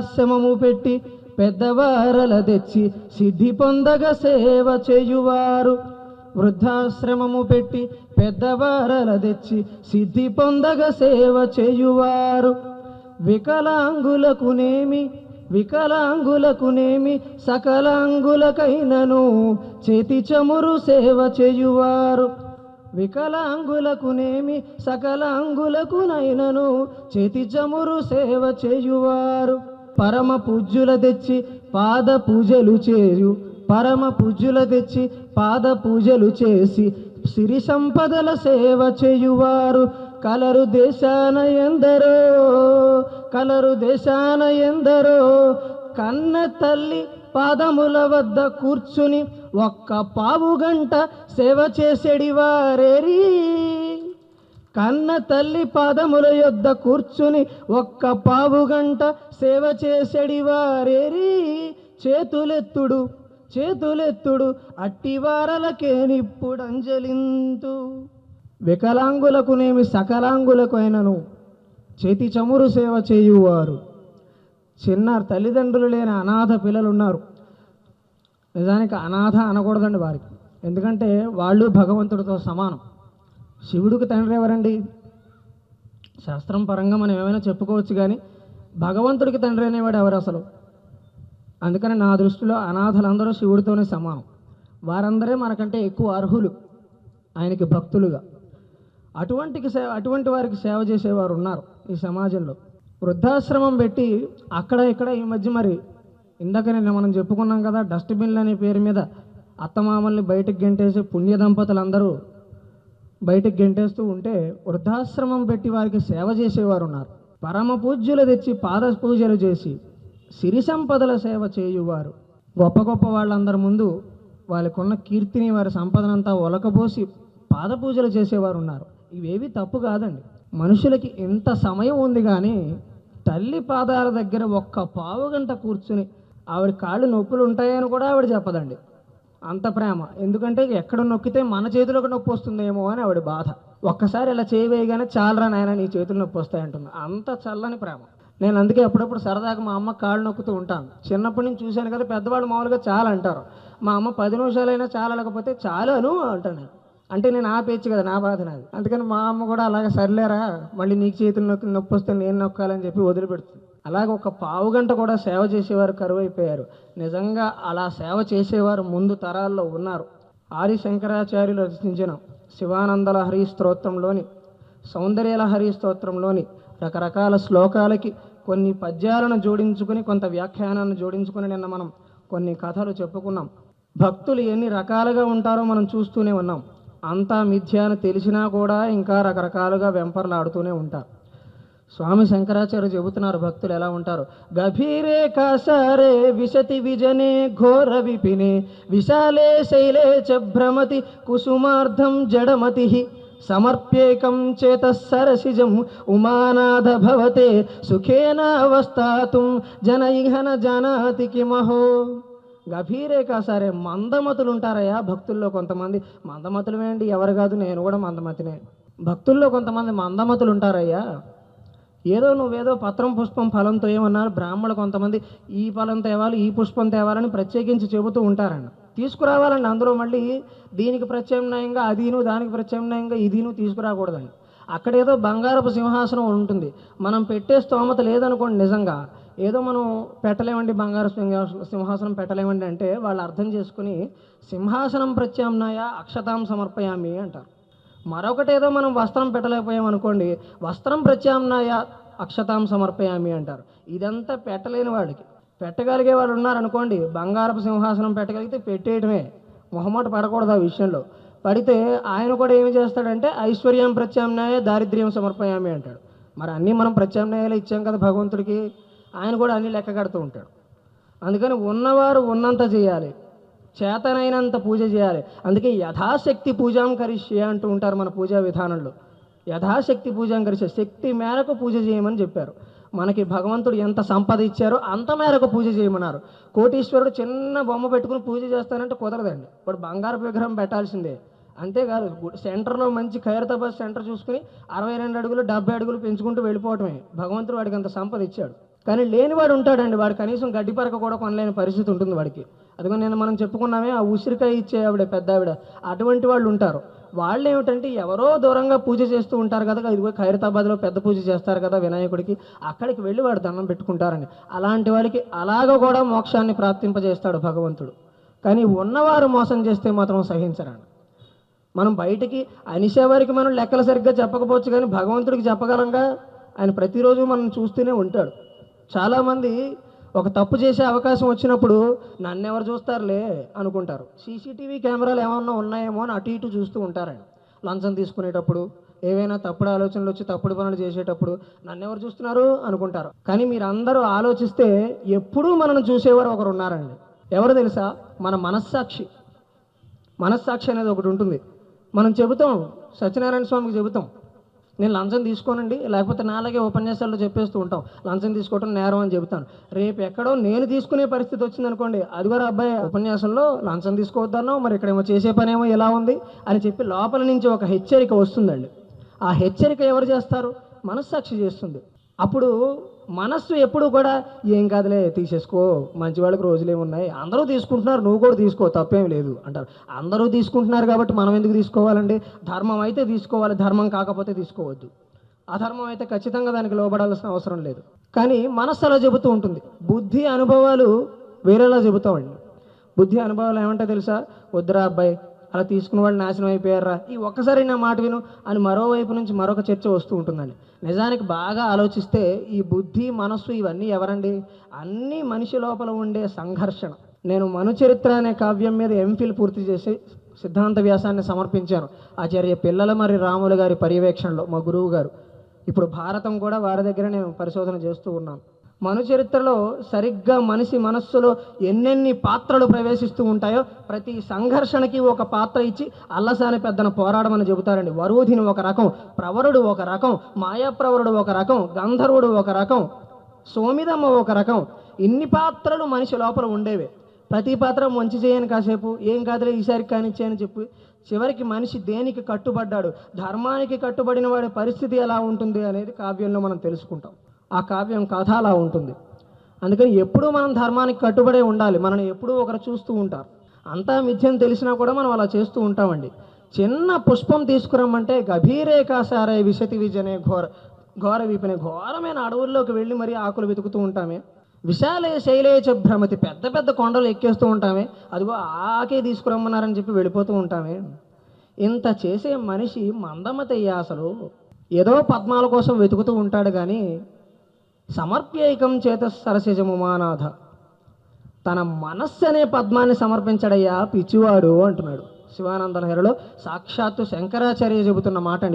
శ్రమము పెట్టి పెద్దవారల తెచ్చి సిద్ధి పొందగ సేవ చేయువారు. వృద్ధాశ్రమము పెట్టి పెద్దవారల తెచ్చి సిద్ధి పొందగ సేవ చేయువారు. వికలాంగులకునేమి వికలాంగులకునేమి సకలాంగులకైనను చేతి చమురు సేవ చేయువారు. వికలాంగులకునేమి సకలాంగులకునైనను చేతి చమురు సేవ చేయువారు. పరమ పూజ్యుల తెచ్చి పాద పూజలు చేయు. పరమ పూజ్యుల తెచ్చి పాద పూజలు చేసి సిరి సంపదల సేవ చేయువారు. కలరు దేశాన ఎందరో కలరు దేశాన ఎందరో. కన్న తల్లి పాదముల వద్ద కూర్చుని ఒక్క పావు గంట సేవ చేసేడి వారేరీ కన్న తల్లి పాదముల యొద్ద కూర్చుని ఒక్క పావు గంట సేవ చేసడి వారేరి. చేతులెత్తుడు చేతులెత్తుడు అట్టివారలకే నిప్పుడు అంజలింతు వికలాంగులకునేమి సకలాంగులకైనను చేతి చమురు సేవ చేయువారు. చిన్న తల్లిదండ్రులు లేని అనాథ పిల్లలు ఉన్నారు నిజానికి అనాథ అనకూడదండి వారికి. ఎందుకంటే వాళ్ళు భగవంతుడితో సమానం. శివుడికి తండ్రి ఎవరండి? శాస్త్రం పరంగా మనం ఏమైనా చెప్పుకోవచ్చు కానీ భగవంతుడికి తండ్రి అనేవాడు ఎవరు అసలు? అందుకని నా దృష్టిలో అనాథలందరూ శివుడితోనే సమానం. వారందరే మనకంటే ఎక్కువ అర్హులు. ఆయనకి భక్తులుగా. అటువంటికి సేవ అటువంటి వారికి సేవ చేసేవారు ఉన్నారు ఈ సమాజంలో. వృద్ధాశ్రమం పెట్టి అక్కడ ఇక్కడ ఈ మధ్య మరి ఇందాక నిన్న మనం చెప్పుకున్నాం కదా డస్ట్బిన్లు అనే పేరు మీద అత్తమామల్ని బయటకు గెంటేసి పుణ్య దంపతులందరూ బయటకు గెంటేస్తూ ఉంటే వృద్ధాశ్రమం పెట్టి వారికి సేవ చేసేవారు ఉన్నారు పరమ పూజ్యులు తెచ్చి పాద పూజలు చేసి సిరి సంపదల సేవ చేయువారు. గొప్ప గొప్ప వాళ్ళందరి ముందు వాళ్ళకున్న కీర్తిని వారి సంపదనంతా ఒలకబోసి పాద పూజలు చేసేవారు ఉన్నారు ఇవేవి తప్పు కాదండి. మనుషులకి ఇంత సమయం ఉంది కానీ తల్లి పాదాల దగ్గర ఒక్క పావు గంట కూర్చుని ఆవిడ కాళ్ళు నొప్పులు ఉంటాయని కూడా ఆవిడ చెప్పదండి. అంత ప్రేమ. ఎందుకంటే ఎక్కడ నొక్కితే మన చేతిలోకి నొప్పి వస్తుందేమో అని ఆవిడ బాధ. ఒక్కసారి ఇలా చేయవేయగానే చాలరా నాయన నీ చేతులు నొప్పి వస్తాయి అంటుంది. అంత చల్లని ప్రేమ. నేను అందుకే అప్పుడప్పుడు సరదాగా మా అమ్మ కాళ్ళు నొక్కుతూ ఉంటాను. చిన్నప్పటి నుంచి చూశాను కదా పెద్దవాళ్ళు మామూలుగా చాలా అంటారు. మా అమ్మ పది నిమిషాలైనా చాలా లేకపోతే చాలాను అంటాను నేను. అంటే నేను ఆపేయచ్చు కదా నా బాధ నాది. అందుకని మా అమ్మ కూడా అలాగే సర్లేరా మళ్ళీ నీకు చేతులు నొక్కి నొప్పి వస్తే నేను నొక్కాలని చెప్పి వదిలిపెడుతుంది. అలాగే ఒక పావు గంట కూడా సేవ చేసేవారు కరువైపోయారు. నిజంగా అలా సేవ చేసేవారు ముందు తరాల్లో ఉన్నారు. ఆది శంకరాచార్యులు రచించిన శివానందల హరి స్తోత్రంలోని సౌందర్యల హరి స్తోత్రంలోని రకరకాల శ్లోకాలకి కొన్ని పద్యాలను జోడించుకుని కొంత వ్యాఖ్యానాన్ని జోడించుకుని నిన్న మనం కొన్ని కథలు చెప్పుకున్నాం. భక్తులు ఎన్ని రకాలుగా ఉంటారో మనం చూస్తూనే ఉన్నాం. అంతా మిథ్య అని తెలిసినా కూడా ఇంకా రకరకాలుగా వెంపర్లాడుతూనే ఉంటారు. స్వామి శంకరాచార్య చెబుతున్నారు భక్తులు ఎలా ఉంటారు. గభీరే కాసారే విశతి విజనే ఘోర విపినే విశాలే శైలే చ భ్రమతి కుసుమార్థం జడమతి. సమర్ప్యేకం చేత సరసిజం ఉమానాథ భవతే సుఖేన అవస్థాతుం జన ఇహన జానాతి కిమహో గభీరే కాసారే మందమతులు ఉంటారయ్యా భక్తుల్లో కొంతమంది. మందమతులు ఏంటి ఎవరు కాదు నేను కూడా మందమతినే. భక్తుల్లో కొంతమంది మందమతులు ఉంటారయ్యా. ఏదో నువ్వేదో పత్రం పుష్పం ఫలంతో ఏమన్నారు? బ్రాహ్మణులు కొంతమంది ఈ ఫలం తేవాలి ఈ పుష్పం తేవాలని ప్రత్యేకించి చెబుతూ ఉంటారన్న. తీసుకురావాలండి అందులో మళ్ళీ దీనికి ప్రత్యామ్నాయంగా అదీను దానికి ప్రత్యామ్నాయంగా ఇదీను తీసుకురాకూడదండి. అక్కడ ఏదో బంగారపు సింహాసనం ఉంటుంది. మనం పెట్టే స్తోమత లేదనుకోండి నిజంగా. ఏదో మనం పెట్టలేమండి బంగారు సింహాసనం సింహాసనం పెట్టలేమండి అంటే వాళ్ళు అర్థం చేసుకుని సింహాసనం ప్రత్యామ్నాయ అక్షతాం సమర్పయామి అంటారు. మరొకటి ఏదో మనం వస్త్రం పెట్టలేకపోయాం అనుకోండి వస్త్రం ప్రత్యామ్నాయ అక్షతాం సమర్పయామి అంటారు. ఇదంతా పెట్టలేని వాడికి పెట్టగలిగే వాళ్ళు ఉన్నారనుకోండి బంగారపు సింహాసనం పెట్టగలిగితే పెట్టేయటమే. మొహమాట పడకూడదు ఆ విషయంలో. పడితే ఆయన కూడా ఏమి చేస్తాడంటే ఐశ్వర్యం ప్రత్యామ్నాయ దారిద్ర్యం సమర్పయామి అంటాడు. మరి అన్నీ మనం ప్రత్యామ్నాయాలు ఇచ్చాం కదా భగవంతుడికి ఆయన కూడా అన్నీ లెక్క కడుతూ ఉంటాడు. అందుకని ఉన్నవారు ఉన్నంత చేయాలి. చేతనైనంత పూజ చేయాలి. అందుకే యథాశక్తి పూజాం కరిష్యే అంటూ ఉంటారు మన పూజా విధానంలో యథాశక్తి పూజాం కరిష్య శక్తి మేరకు పూజ చేయమని చెప్పారు. మనకి భగవంతుడు ఎంత సంపద ఇచ్చారో అంత మేరకు పూజ చేయమన్నారు. కోటీశ్వరుడు చిన్న బొమ్మ పెట్టుకుని పూజ చేస్తానంటే కుదరదండి. ఇప్పుడు బంగారు విగ్రహం పెట్టాల్సిందే. అంతేకాదు సెంటర్లో మంచి ఖైరతాబాద్ సెంటర్ చూసుకుని అరవై రెండు అడుగులు డెబ్బై అడుగులు పెంచుకుంటూ వెళ్ళిపోవటమే. భగవంతుడు వాడికి అంత సంపద ఇచ్చాడు. కానీ లేనివాడు ఉంటాడండి. వాడు కనీసం గడ్డి పరక కూడా కొనలేని పరిస్థితి ఉంటుంది వాడికి. అదిగో నేను మనం చెప్పుకున్నామే ఆ ఉసిరికాయ ఇచ్చే ఆవిడ పెద్ద ఆవిడ అటువంటి వాళ్ళు ఉంటారు. వాళ్ళు ఏమిటంటే ఎవరో దూరంగా పూజ చేస్తూ ఉంటారు కదా ఇదిగో ఖైరతాబాద్లో పెద్ద పూజ చేస్తారు కదా వినాయకుడికి అక్కడికి వెళ్ళి వాడు దండం పెట్టుకుంటారని. అలాంటి వాళ్ళకి అలాగ కూడా మోక్షాన్ని ప్రాప్తింపజేస్తాడు భగవంతుడు. కానీ ఉన్నవారు మోసం చేస్తే మాత్రం సహించరండి మనం బయటికి అనిసేవారికి మనం లెక్కలు సరిగ్గా చెప్పకపోవచ్చు కానీ భగవంతుడికి చెప్పగలంగా ఆయన ప్రతిరోజు మనం చూస్తూనే ఉంటాడు. చాలామంది ఒక తప్పు చేసే అవకాశం వచ్చినప్పుడు నన్ను ఎవరు చూస్తారులే అనుకుంటారు. సీసీటీవీ కెమెరాలు ఏమన్నా ఉన్నాయేమో అని అటు ఇటు చూస్తూ ఉంటారండి. లంచం తీసుకునేటప్పుడు ఏవైనా తప్పుడు ఆలోచనలు వచ్చి తప్పుడు పనులు చేసేటప్పుడు నన్ను ఎవరు చూస్తున్నారు అనుకుంటారు. కానీ మీరు అందరూ ఆలోచిస్తే ఎప్పుడూ మనల్ని చూసేవారు ఒకరు ఉన్నారండి. ఎవరు తెలుసా? మన మనస్సాక్షి. మనస్సాక్షి అనేది ఒకటి ఉంటుంది. మనం చెబుతాం సత్యనారాయణ స్వామికి చెబుతాం. నేను లంచం తీసుకోనండి లేకపోతే నాలాగే ఉపన్యాసాల్లో చెప్పేస్తూ ఉంటాం. లంచం తీసుకోవటం నేరం అని చెబుతాను. రేపు ఎక్కడో నేను తీసుకునే పరిస్థితి వచ్చింది అనుకోండి అది కూడా అబ్బాయి ఉపన్యాసంలో లంచం తీసుకోవద్దనో మరి ఇక్కడేమో చేసే పనేమో ఎలా ఉంది అని చెప్పి లోపల నుంచి ఒక హెచ్చరిక వస్తుందండి. ఆ హెచ్చరిక ఎవరు చేస్తారు? మనస్సాక్షి చేస్తుంది. అప్పుడు మనస్సు ఎప్పుడు కూడా ఏం కాదులే తీసేసుకో మంచి వాళ్ళకి రోజులు ఉన్నాయి అందరూ తీసుకుంటున్నారు నువ్వు కూడా తీసుకో తప్పేం లేదు అంటారు. అందరూ తీసుకుంటున్నారు కాబట్టి మనం ఎందుకు తీసుకోవాలండి? ధర్మం అయితే తీసుకోవాలి ధర్మం కాకపోతే తీసుకోవద్దు. అధర్మం అయితే ఖచ్చితంగా దానికి లోబడాల్సిన అవసరం లేదు. కానీ మనస్సు అలా చెబుతూ ఉంటుంది. బుద్ధి అనుభవాలు వేరేలా చెబుతామండి. బుద్ధి అనుభవాలు ఏమంటే తెలుసా? వద్దురా అబ్బాయి అలా తీసుకున్న వాళ్ళు నాశనం అయిపోయారా? ఈ ఒక్కసారి నా మాట విను అని మరోవైపు నుంచి మరొక చర్చ వస్తూ ఉంటుందండి. నిజానికి బాగా ఆలోచిస్తే ఈ బుద్ధి మనస్సు ఇవన్నీ ఎవరండి? అన్నీ మనిషి లోపల ఉండే సంఘర్షణ. నేను మనుచరిత్ర అనే కావ్యం మీద ఎంఫిల్ పూర్తి చేసి సిద్ధాంత వ్యాసాన్ని సమర్పించాను. ఆచార్య పిల్లల మరి రాములు గారి పర్యవేక్షణలో మా గురువు గారు. ఇప్పుడు భారతం కూడా వారి దగ్గర నేను పరిశోధన చేస్తూ ఉన్నాను. మన చరిత్రలో సరిగ్గా మనిషి మనస్సులో ఎన్నెన్ని పాత్రలు ప్రవేశిస్తూ ఉంటాయో ప్రతి సంఘర్షణకి ఒక పాత్ర ఇచ్చి అల్లసాని పెద్దన పోరాడమని చెబుతారండి. వరూధిని ఒక రకం ప్రవరుడు ఒక రకం మాయాప్రవరుడు ఒక రకం గంధర్వుడు ఒక రకం సోమిదమ్మ ఒక రకం. ఇన్ని పాత్రలు మనిషి లోపల ఉండేవి. ప్రతి పాత్ర మంచి చేయని కాసేపు ఏం కాదులే ఈసారి కానిచ్చేయని చెప్పి చివరికి మనిషి దేనికి కట్టుబడ్డాడు ధర్మానికి కట్టుబడిన వాడి పరిస్థితి ఎలా ఉంటుంది అనేది కావ్యంలో మనం తెలుసుకుంటాం. ఆ కావ్యం కథ అలా ఉంటుంది. అందుకని ఎప్పుడూ మనం ధర్మానికి కట్టుబడే ఉండాలి. మనని ఎప్పుడూ ఒకరు చూస్తూ ఉంటారు. అంతా మిథ్యం తెలిసినా కూడా మనం అలా చేస్తూ ఉంటామండి. చిన్న పుష్పం తీసుకురమ్మంటే గభీరేకాసారే విశతి విజనే ఘోర ఘోర వీపిన. ఘోరమైన అడవుల్లోకి వెళ్ళి మరీ ఆకులు వెతుకుతూ ఉంటామే. విశాలే శైలేచ భ్రమతి. పెద్ద పెద్ద కొండలు ఎక్కేస్తూ ఉంటామే. అదిగో ఆకే తీసుకురమ్మన్నారని చెప్పి వెళ్ళిపోతూ ఉంటామే. ఇంత చేసే మనిషి మందమతయ్యా అసలు. ఏదో పద్మాల కోసం వెతుకుతూ ఉంటాడు కానీ సమర్ప్యైకం చేత సరసిజముమానాథ తన మనస్సు అనే పద్మాన్ని సమర్పించడయ్యా పిచ్చివాడు అంటున్నాడు. శివానంద లహరిలో సాక్షాత్తు శంకరాచార్య చెబుతున్న మాట